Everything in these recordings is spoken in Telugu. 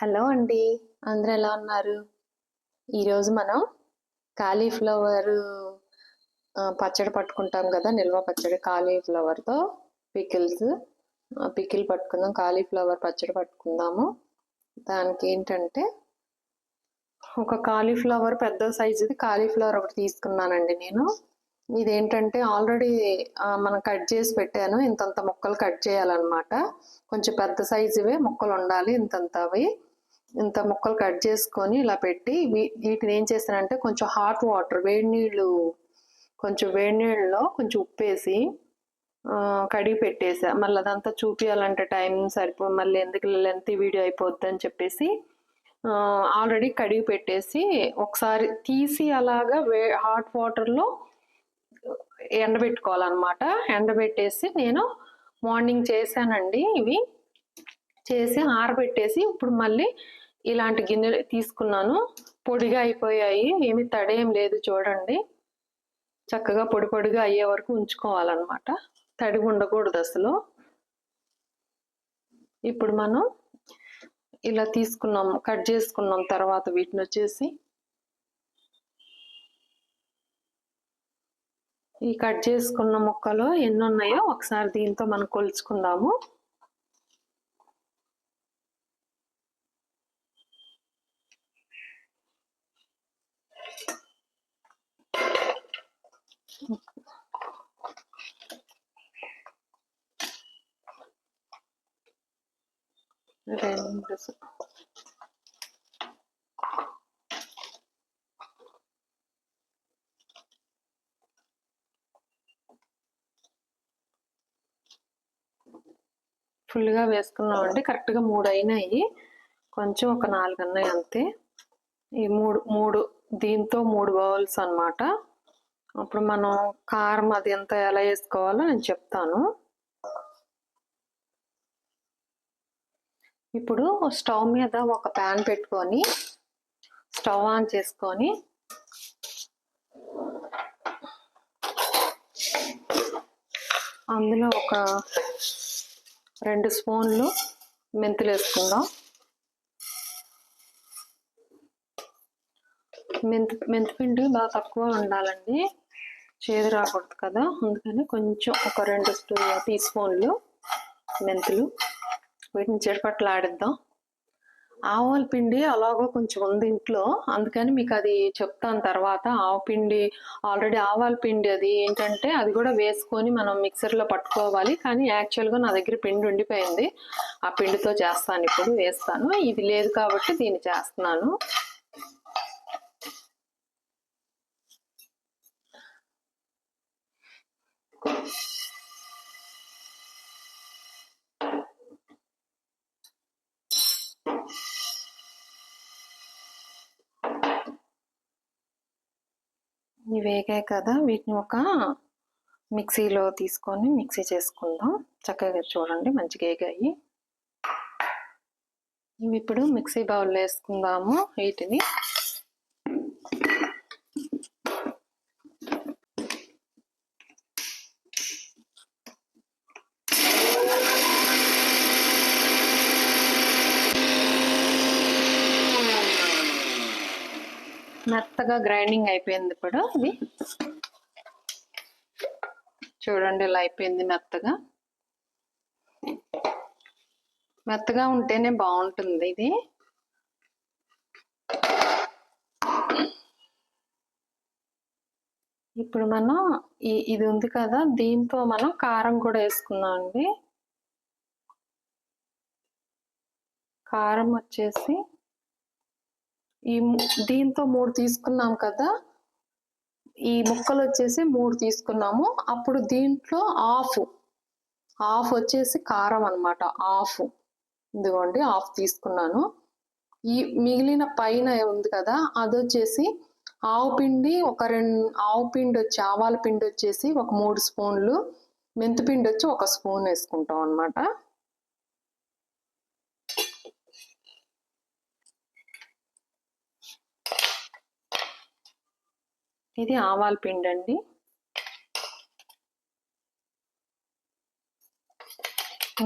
హలో అండి. అందరూ ఎలా ఉన్నారు? ఈరోజు మనం కాలీఫ్లవర్ పచ్చడి పట్టుకుంటాం కదా నిల్వ పచ్చడి కాలీఫ్లవర్తో పికిల్స్. పికిల్ పట్టుకుందాం కాలీఫ్లవర్ పచ్చడి పట్టుకుందాము. దానికి ఏంటంటే ఒక కాలీఫ్లవర్ పెద్ద సైజుది కాలీఫ్లవర్ ఒకటి తీసుకున్నానండి నేను. ఇదేంటంటే ఆల్రెడీ మనం కట్ చేసి పెట్టాను. ఇంతంత ముక్కలు కట్ చేయాలన్నమాట. కొంచెం పెద్ద సైజువే ముక్కలు ఉండాలి ఇంతంత అవి ఇంత ముక్కలు కట్ చేసుకొని ఇలా పెట్టి వీటిని ఏం చేస్తానంటే కొంచెం హాట్ వాటర్ వేడి నీళ్ళు కొంచెం వేడి నీళ్ళలో కొంచెం ఉప్పేసి కడిగి పెట్టేసా. మళ్ళీ అదంతా చూపించాలంటే టైం సరిపో మళ్ళీ ఎందుకు లెంత్ వీడియో అయిపోద్ది అని చెప్పేసి ఆల్రెడీ కడిగి పెట్టేసి ఒకసారి తీసి అలాగా వే హాట్ వాటర్లో ఎండబెట్టుకోవాలన్నమాట. ఎండబెట్టేసి నేను మార్నింగ్ చేశానండి ఇవి. చేసి ఆరబెట్టేసి ఇప్పుడు మళ్ళీ ఇలాంటి గిన్నెలు తీసుకున్నాను. పొడిగా అయిపోయాయి. ఏమి తడేం లేదు చూడండి. చక్కగా పొడి పొడిగా అయ్యే వరకు ఉంచుకోవాలన్నమాట. తడి ఉండకూడదు అసలు. ఇప్పుడు మనం ఇలా తీసుకున్నాం కట్ చేసుకున్నాం తర్వాత వీటిని వచ్చేసి. ఈ కట్ చేసుకున్న ముక్కలు ఎన్ని ఉన్నాయో ఒకసారి దీంతో మనం కొలుచుకుందాము. రెండు స- ఫుల్గా వేసుకున్నామండి కరెక్ట్గా మూడు అయినాయి. కొంచెం ఒక నాలుగు అన్నాయి అంతే. ఈ మూడు మూడు దీంతో మూడు బౌల్స్ అన్నమాట. అప్పుడు మనం కారం అది ఎంత ఎలా వేసుకోవాలో నేను చెప్తాను. ఇప్పుడు స్టవ్ మీద ఒక ప్యాన్ పెట్టుకొని స్టవ్ ఆన్ చేసుకొని అందులో ఒక రెండు స్పూన్లు మెంతులు వేసుకుందాం. మెంతు మెంతిపిండి బాగా తక్కువ ఉండాలండి. చేదు రాకూడదు కదా. అందుకని కొంచెం ఒక రెండు స్పూ- టీ స్పూన్లు మెంతులు వీటిని చెడపట్లు ఆడిద్దాం ఆవాల పిండి అలాగో కొంచెం ఉంది ఇంట్లో. అందుకని మీకు అది చెప్తాను తర్వాత. ఆవ పిండి ఆల్రెడీ ఆవాల పిండి అది ఏంటంటే అది కూడా వేసుకొని మనం మిక్సర్లో పట్టుకోవాలి. కానీ యాక్చువల్గా నా దగ్గర పిండి ఉండిపోయింది. ఆ పిండితో చేస్తాను. ఇప్పుడు వేస్తాను. ఇది లేదు కాబట్టి దీన్ని చేస్తున్నాను. ఇవి వేగాయి కదా వీటిని ఒక మిక్సీలో తీసుకొని మిక్సీ చేసుకుందాం. చక్కగా చూడండి మంచిగా వేగాయి. ఇవి ఇప్పుడు మిక్సీ బౌల్లో వేసుకుందాము వీటిని. మెత్తగా గ్రైండింగ్ అయిపోయింది ఇప్పుడు ఇది. చూడండి ఇలా అయిపోయింది మెత్తగా. మెత్తగా ఉంటేనే బాగుంటుంది ఇది. ఇప్పుడు మనం ఇది ఉంది కదా దీంతో మనం కారం కూడా వేసుకుందాం అండి. కారం వచ్చేసి ఈ ము- దీంతో మూడు తీసుకున్నాం కదా. ఈ ముక్కలు వచ్చేసి మూడు తీసుకున్నాము. అప్పుడు దీంట్లో ఆఫ్. ఆఫ్ వచ్చేసి కారం అనమాట ఆఫ్. ఇదిగోండి ఆఫ్ తీసుకున్నాను. ఈ మిగిలిన పైన ఉంది కదా అది వచ్చేసి ఆవు పిండి ఒక రెండు ఆవు పిండి వచ్చి ఆవాల పిండి వచ్చేసి ఒక మూడు స్పూన్లు మెంతి పిండి వచ్చి ఒక స్పూన్ వేసుకుంటాం అనమాట ఇది ఆవాల పిండి అండి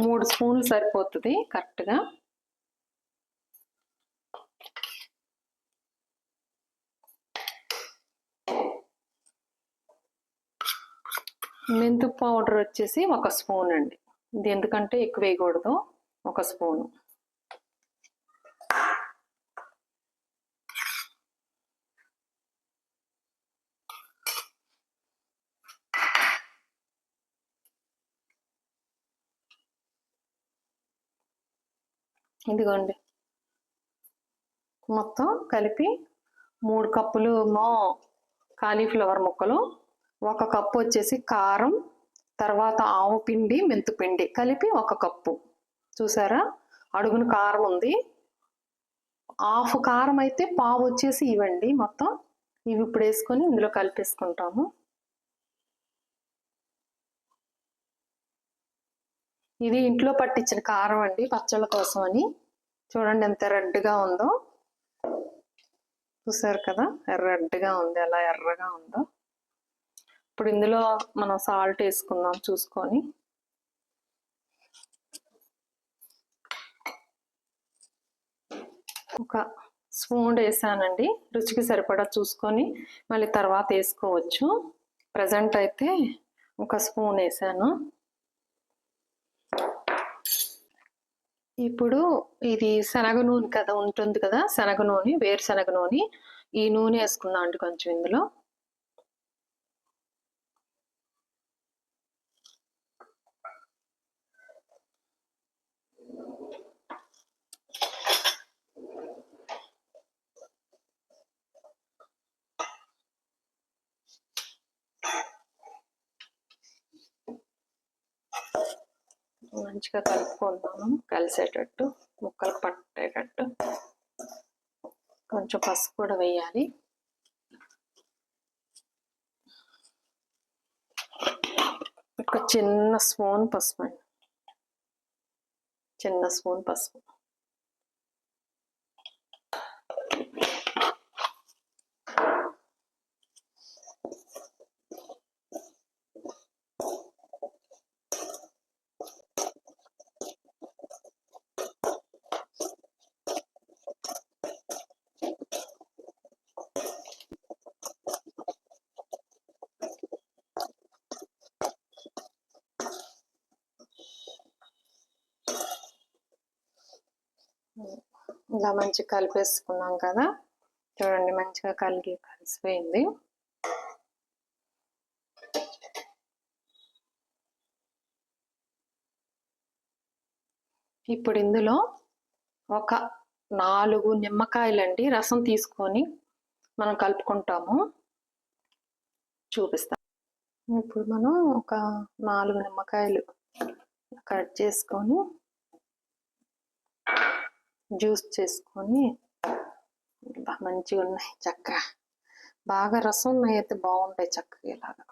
మూడు స్పూన్లు సరిపోతుంది కరెక్ట్గా. మెంతు పౌడర్ వచ్చేసి ఒక స్పూన్ అండి. ఇది ఎందుకంటే ఎక్కువ వేయకూడదు. ఒక స్పూను. ఇదిగోండి. మొత్తం కలిపి మూడు కప్పులు మో కాలీఫ్లవర్ ముక్కలు ఒక కప్పు వచ్చేసి కారం తర్వాత ఆవు పిండి మెంతు పిండి కలిపి ఒక కప్పు. చూసారా? అడుగున కారం ఉంది. హాఫ్ కారం అయితే పావు వచ్చేసి ఇవ్వండి మొత్తం. ఇవి ఇప్పుడు వేసుకొని ఇందులో కలిపేసుకుంటాము. ఇది ఇంట్లో పట్టించిన కారం అండి పచ్చళ్ళ కోసం అని. చూడండి ఎంత రెడ్గా ఉందో. చూసారు కదా రెడ్గా ఉంది ఎలా ఎర్రగా ఉందో. ఇప్పుడు ఇందులో మనం సాల్ట్ వేసుకుందాం చూసుకొని. ఒక స్పూన్ వేసానండి రుచికి సరిపడా చూసుకొని మళ్ళీ తర్వాత వేసుకోవచ్చు. ప్రజెంట్ అయితే ఒక స్పూన్ వేసాను. ఇప్పుడు ఇది శనగ నూనె కదా ఉంటుంది కదా శనగ నూనె వేరుశనగ నూనె. ఈ నూనె వేసుకుందాం అండి కొంచెం ఇందులో. మంచిగా కలుపుకుందాము. కలిసేటట్టు ముక్కలు పట్టేటట్టు. కొంచెం పసుపు కూడా వేయాలి. ఒక చిన్న స్పూన్ పసుపు అండి. చిన్న స్పూన్ పసుపు. ఇలా మంచిగా కలిపేసుకున్నాం కదా. చూడండి మంచిగా కలిగి కలిసిపోయింది. ఇప్పుడు ఇందులో ఒక నాలుగు నిమ్మకాయలండి రసం తీసుకొని మనం కలుపుకుంటాము. చూపిస్తాం. ఇప్పుడు మనం ఒక నాలుగు నిమ్మకాయలు కట్ చేసుకొని జ్యూస్ చేసుకొని మంచిగా ఉన్నాయి చక్క. బాగా రసం ఉన్నాయి అయితే బాగుంటాయి చక్కగా ఇలాగా.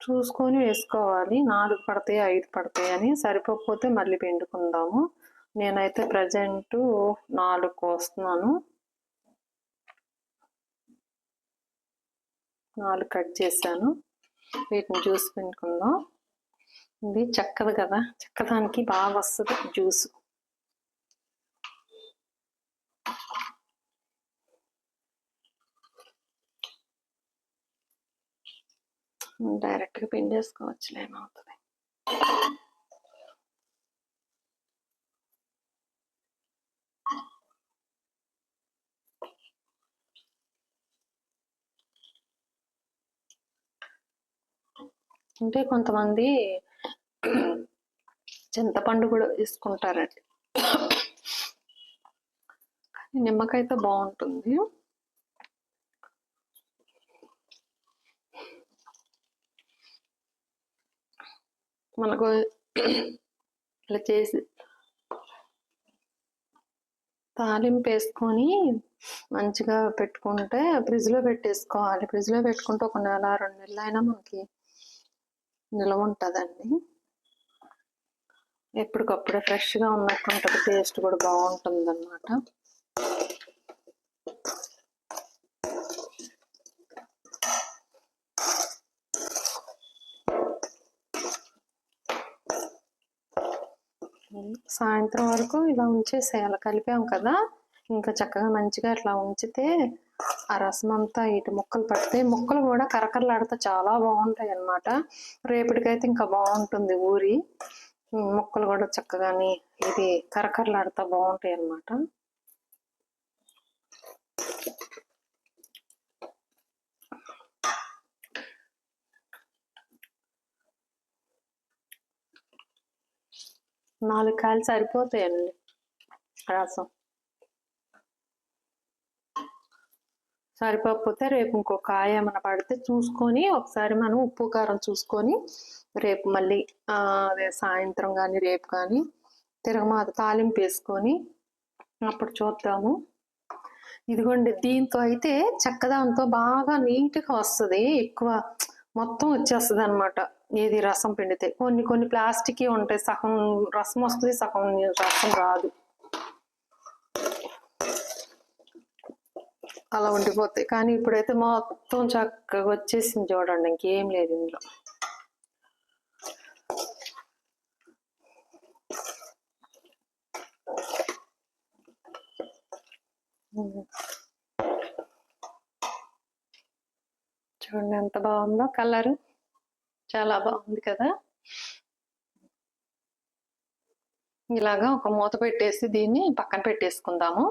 చూసుకొని వేసుకోవాలి. నాలుగు పడతాయి ఐదు పడతాయి అని సరిపోకపోతే మళ్ళీ పిండుకుందాము. నేనైతే ప్రజెంట్ నాలుగు కోస్తున్నాను. నాలుగు కట్ చేశాను. వీటిని జ్యూస్ పిండుకుందాం ఇది చక్కది కదా. చక్కదానికి బాగా వస్తుంది జ్యూస్ డైరెక్ట్గా పిండేసుకోవచ్చులే అంటే కొంతమంది చింతపండు కూడా వేసుకుంటారండి కానీ నిమ్మకాయతో బాగుంటుంది. మనకు ఇలా చేసి తాలింపు వేసుకొని మంచిగా పెట్టుకుంటే ఫ్రిడ్జ్లో పెట్టేసుకోవాలి. ఫ్రిడ్జ్లో పెట్టుకుంటే ఒక నెల రెండు నెలలు అయినా మనకి నిల్వ ఉంటుందండి. ఎప్పటికప్పుడే ఫ్రెష్గా ఉన్నట్టు ఉంటుంది టేస్ట్ కూడా బాగుంటుంది అన్నమాట సాయంత్రం వరకు ఇలా ఉంచేసేయాలి. కలిపాం కదా. ఇంకా చక్కగా మంచిగా అట్లా ఉంచితే ఆ రసం అంతా ఇటు ముక్కలు పడితే ముక్కలు కూడా కరకరలాడితే చాలా బాగుంటాయి అన్నమాట రేపటికైతే ఇంకా బాగుంటుంది ఊరి. ముక్కలు కూడా చక్కగాని ఇది కరకరలాడుతా బాగుంటాయి అన్నమాట నాలుగు కాయలు సరిపోతాయండి రసం. సరిపోకపోతే రేపు ఇంకో కాయ ఏమైనా పడితే చూసుకొని ఒకసారి మనం ఉప్పు కారం చూసుకొని రేపు మళ్ళీ అదే సాయంత్రం కానీ రేపు కానీ తిరగమాత తాలింపు వేసుకొని అప్పుడు చూద్దాము. ఇదిగోండి దీంతో అయితే చక్కదాంతో బాగా నీట్గా వస్తుంది. ఎక్కువ మొత్తం వచ్చేస్తుంది అనమాట ఏది రసం పిండితే. కొన్ని కొన్ని ప్లాస్టిక్ ఉంటాయి. సగం రసం వస్తుంది సగం రసం రాదు. అలా ఉండిపోతాయి. కానీ ఇప్పుడైతే మొత్తం చక్కగా వచ్చేసింది చూడండి ఇంకేం లేదు ఇందులో. చూడండి ఎంత బాగుందో కలర్. చాలా బాగుంది కదా. ఇలాగా ఒక మూత పెట్టేసి దీన్ని పక్కన పెట్టేసుకుందాము.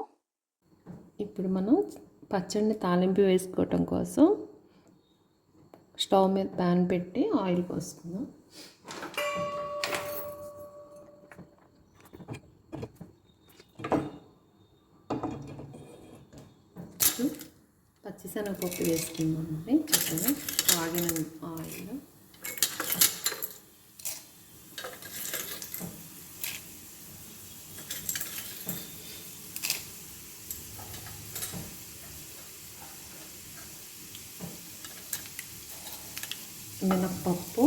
ఇప్పుడు మనం పచ్చడిని తాలింపు వేసుకోవటం కోసం స్టవ్ మీద ప్యాన్ పెట్టి ఆయిల్ పోసుకుందాం. పచ్చిశనగపప్పు వేసుకుందామండి. చక్కగా ఆగిన ఆయిల్ మినప్పప్పు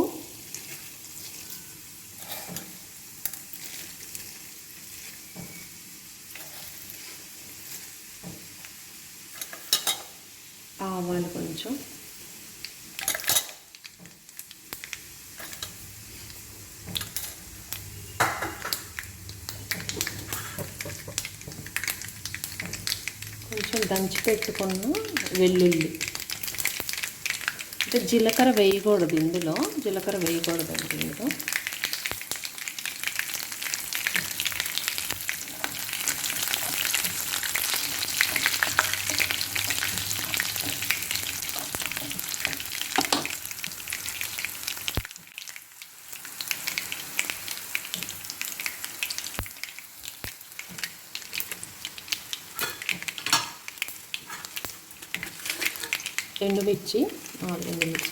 ఆవాలు కొంచెం. కొంచెం దంచి పెట్టుకున్న వెల్లుల్లి. అంటే జీలకర్ర వేయకూడదు ఇందులో. జీలకర్ర వేయకూడదు అండి ఇందులో ఎండుమిర్చి నాలుగు ఎండుమిర్చి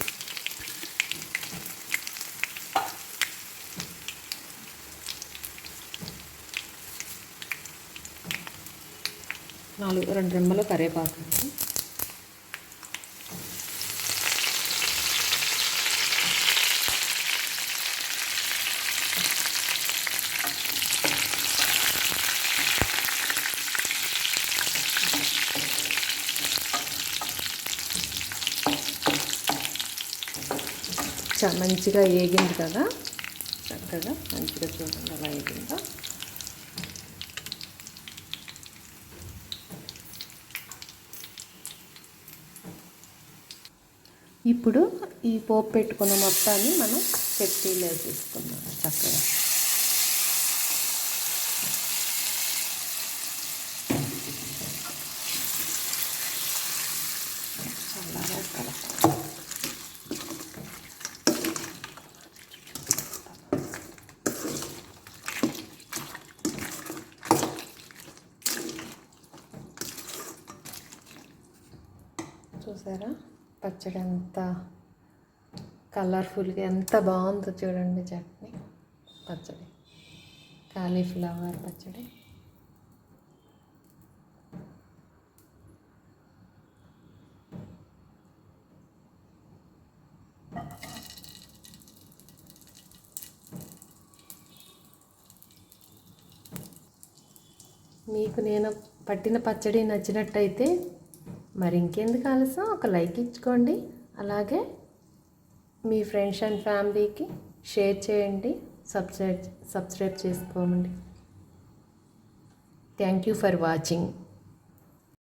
నాలుగు రెండు రెమ్మలు కరివేపాకు అండి. చ- మంచిగా ఏగింది కదా చక్కగా మంచిగా చూడండి అలా ఏగిందో ఇప్పుడు ఈ పోపు పెట్టుకున్న మొత్తాన్ని మనం చట్నీలో వేసేసుకుందాం చూసారా? పచ్చడి ఎంత కలర్ఫుల్గా ఎంత బాగుందో చూడండి చట్నీ. పచ్చడి. కాలీఫ్లవర్ పచ్చడి. మీకు నేను పట్టిన పచ్చడి నచ్చినట్టయితే మరి ఇంకెందుకు ఆలస్యం? ఒక లైక్ ఇచ్చుకోండి. అలాగే మీ ఫ్రెండ్స్ అండ్ ఫ్యామిలీకి షేర్ చేయండి. సబ్స్క్రైబ్ సబ్స్క్రైబ్ చేసుకోండి థ్యాంక్ యూ ఫర్ వాచింగ్.